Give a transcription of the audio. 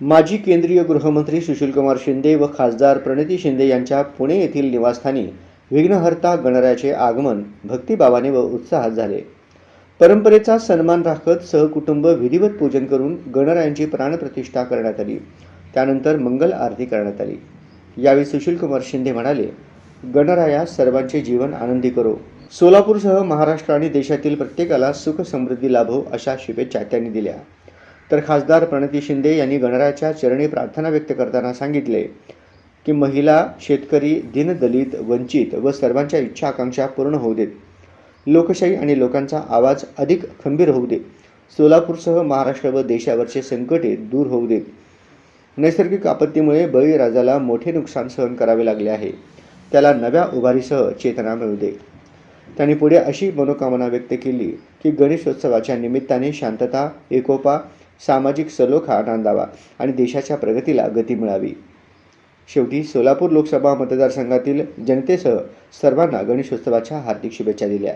माजी केंद्रीय गृहमंत्री सुशीलकुमार शिंदे व खासदार प्रणिती शिंदे यांच्या पुणे येथील निवासस्थानी विघ्नहर्ता गणरायाचे आगमन भक्तिभावाने व उत्साहात झाले. परंपरेचा सन्मान राखत सहकुटुंब विधिवत पूजन करून गणरायांची प्राणप्रतिष्ठा करण्यात आली. त्यानंतर मंगल आरती करण्यात आली. यावेळी सुशीलकुमार शिंदे म्हणाले गणराया सर्वांचे जीवन आनंदी करो. सोलापूरसह महाराष्ट्र आणि देशातील प्रत्येकाला सुख समृद्धी लाभो अशा शुभेच्छा त्यांनी दिल्या. तर खासदार प्रणती शिंदे यांनी गणरायाच्या चरणी प्रार्थना व्यक्त करताना सांगितले की महिला शेतकरी दीनदलित वंचित व सर्वांच्या इच्छा आकांक्षा पूर्ण होऊ देत. लोकशाही आणि लोकांचा आवाज अधिक खंबीर होऊ दे. सोलापूरसह महाराष्ट्र व देशावरचे संकटे दूर होऊ देत. नैसर्गिक आपत्तीमुळे बळीराजाला मोठे नुकसान सहन करावे लागले आहे. त्याला नव्या उभारीसह चेतना मिळू दे. त्यांनी पुढे अशी मनोकामना व्यक्त केली की गणेशोत्सवाच्या निमित्ताने शांतता एकोपा सामाजिक सलोखा नांदावा आणि देशाच्या प्रगतीला गती मिळावी. शेवटी सोलापूर लोकसभा मतदारसंघातील जनतेसह सर्वांना गणेशोत्सवाच्या हार्दिक शुभेच्छा दिल्या.